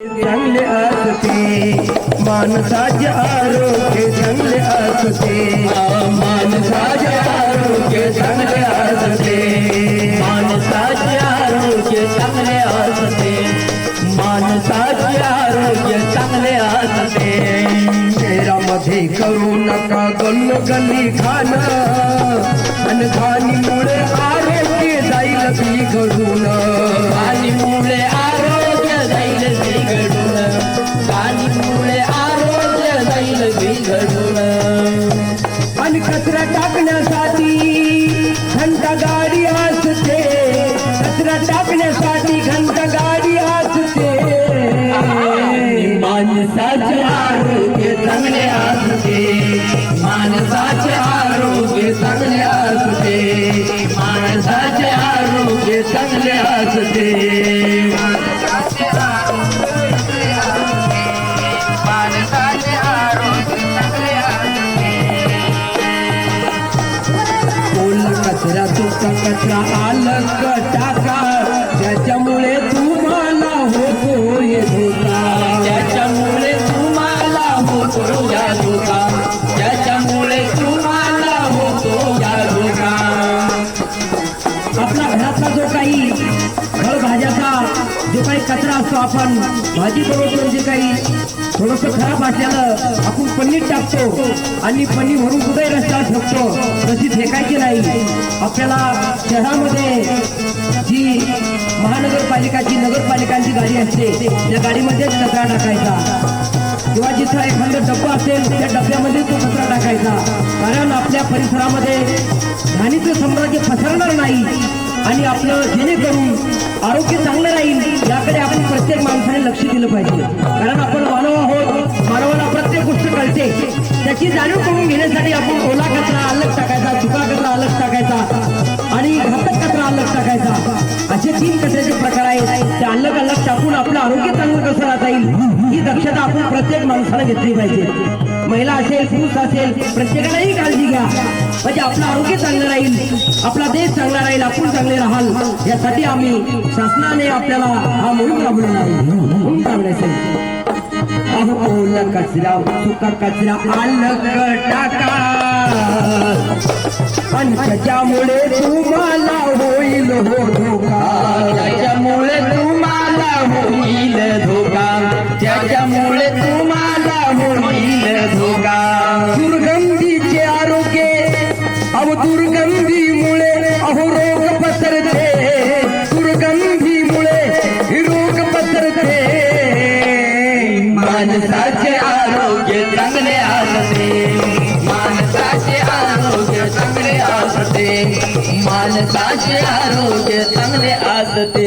चांगले असते माणसाचे आरोग्य चांगले असते माणसाचे आरोग्य चांगले असते माणसाचे आरोग्य चांगले असते माणसाचे आरोग्य चांगले असते शहरामध्ये करू नका गल्लो गल्ली खाणं आणि घाणीमुळे टाकण्यासाठी घंटा गाडी असते. कचरा टाकण्यासाठी घंटा गाडी असते. माणसाचे आरोग्य चांगले असते. माणसाचे आरोग्य चांगले असते. माणसाचे आरोग्य चांगले असते. कचरा तुका कचरा अलग टाका त्याच्यामुळे तुम्हाला होतो हे धोका. त्याच्यामुळे तुम्हाला होतो या धोका. त्याच्यामुळे तुम्हाला होतो या धोका. आपला घरातला जो काही फळभाज्याचा जो काही कचरा असतो आपण भाजी बनवतो जे काही थोडस खराब असल्यानं आपण पनीर टाकतो आणि पनीर भरून कुठेही रस्त्यावर ठेवतो. तशी फेकायची नाही. आपल्याला शहरामध्ये जी महानगरपालिकाची नगरपालिकांची गाडी असते त्या गाडीमध्येच कचरा टाकायचा. किंवा जिथं एखादा डब्बा असेल त्या डब्यामध्ये तो कचरा टाकायचा. कारण आपल्या परिसरामध्ये घाणीचं साम्राज्य पसरणार नाही आणि आपलं जेणेकरून आरोग्य चांगलं राहील याकडे आपण प्रत्येक माणसाने लक्ष दिलं पाहिजे. कारण आपण मानव आहोत. त्याची जाणीव करून घेण्यासाठी आपण ओला कचरा अलग टाकायचा सुका कचरा अलग टाकायचा आणि घातक कचरा अलग टाकायचा. असे तीन कचऱ्याचे प्रकार आहेत. ते अलग अलग टाकून आपलं आरोग्य चांगलं कसं राहता येईल ही दक्षता आपण प्रत्येक माणसाला घेतली पाहिजे. महिला असेल पुरुष असेल प्रत्येकालाही काळजी घ्या. म्हणजे आपलं आरोग्य चांगलं राहील आपला देश चांगला राहील आपण चांगले राहाल यासाठी आम्ही शासनाने आपल्याला हा मोहीम राबवलेला आहे. मोहीम अहो ओला कचरा सुका कचरा अलग टाका आणि त्याच्यामुळे तुम्हाला होईल हो धोका त्याच्यामुळे तुम्हाला होईल धोका त्याच्यामुळे तुम्हाला होईल धोका दुर्गंधीचे आरोग्य अहो दुर्ग તાજ આરોગ્ય તમને આદતે